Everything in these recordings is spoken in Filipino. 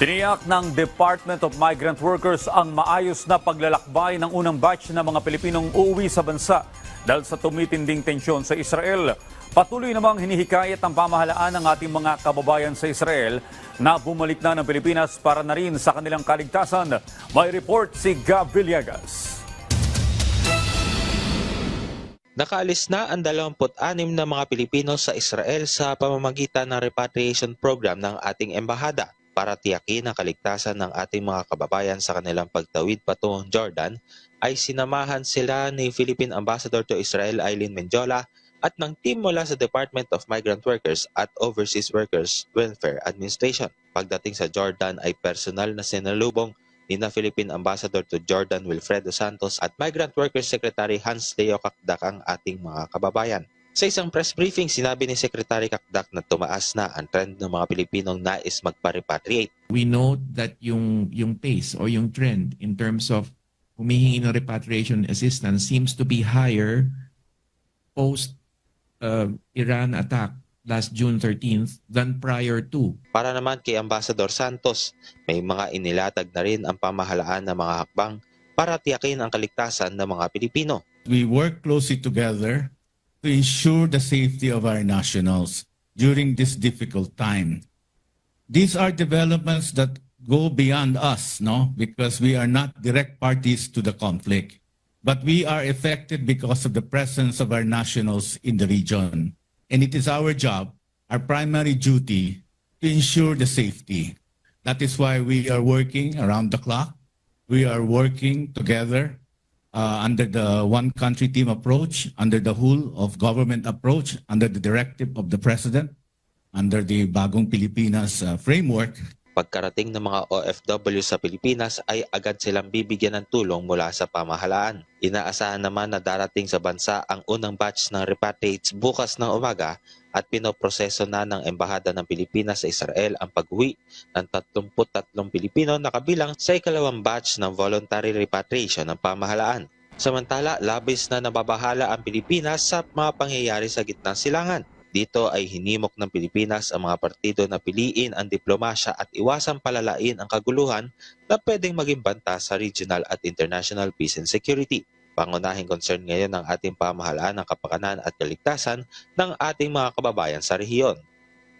Tiniyak ng Department of Migrant Workers ang maayos na paglalakbay ng unang batch ng mga Pilipinong uuwi sa bansa dahil sa tumitinding tensyon sa Israel. Patuloy namang hinihikayat ng pamahalaan ng ating mga kababayan sa Israel na bumalik na ng Pilipinas para na rin sa kanilang kaligtasan. May report si Gab Villegas. Nakaalis na ang 26 na mga Pilipino sa Israel sa pamamagitan ng repatriation program ng ating embahada para tiyakin ang kaligtasan ng ating mga kababayan sa kanilang pagtawid patungong Jordan ay sinamahan sila ni Philippine Ambassador to Israel Eileen Menjola at ng team mula sa Department of Migrant Workers at Overseas Workers Welfare Administration. Pagdating sa Jordan ay personal na sinalubong ni na Philippine Ambassador to Jordan Wilfredo Santos at Migrant Workers Secretary Hans Leo Kakdak ang ating mga kababayan. Sa isang press briefing, sinabi ni Secretary Kakdak na tumaas na ang trend ng mga Pilipinong nais magpa-repatriate. we know that yung yung pace or yung trend in terms of humihingi ng repatriation assistance seems to be higher post uh, Iran attack last June 13th than prior to. Para naman kay Ambassador Santos, may mga inilatag na rin ang pamahalaan ng mga hakbang para tiyakin ang kaligtasan ng mga Pilipino. we work closely together to ensure the safety of our nationals during this difficult time. These are developments that go beyond us, no? Because we are not direct parties to the conflict. But we are affected because of the presence of our nationals in the region. And it is our job, our primary duty, to ensure the safety. That is why we are working around the clock. We are working together uh, under the one country team approach, under the whole of government approach, under the directive of the president, under the Bagong Pilipinas uh, framework. Pagkarating ng mga OFW sa Pilipinas ay agad silang bibigyan ng tulong mula sa pamahalaan. Inaasahan naman na darating sa bansa ang unang batch ng repatriates bukas ng umaga at pinoproseso na ng Embahada ng Pilipinas sa Israel ang pag-uwi ng 33 Pilipino na kabilang sa ikalawang batch ng voluntary repatriation ng pamahalaan. Samantala, labis na nababahala ang Pilipinas sa mga pangyayari sa gitnang silangan. Dito ay hinimok ng Pilipinas ang mga partido na piliin ang diplomasya at iwasang palalain ang kaguluhan na pwedeng maging banta sa regional at international peace and security. Pangunahing concern ngayon ng ating pamahalaan ng kapakanan at kaligtasan ng ating mga kababayan sa rehiyon.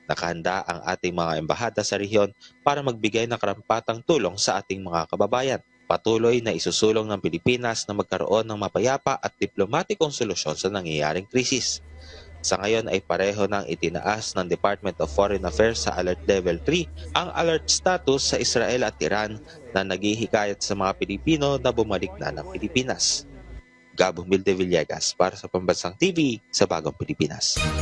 Nakahanda ang ating mga embahada sa rehiyon para magbigay ng karampatang tulong sa ating mga kababayan. Patuloy na isusulong ng Pilipinas na magkaroon ng mapayapa at diplomatikong solusyon sa nangyayaring krisis. Sa ngayon ay pareho nang itinaas ng Department of Foreign Affairs sa Alert Level 3 ang alert status sa Israel at Iran na naghihikayat sa mga Pilipino na bumalik na ng Pilipinas. Gabo Milde para sa Pambansang TV sa Bagong Pilipinas.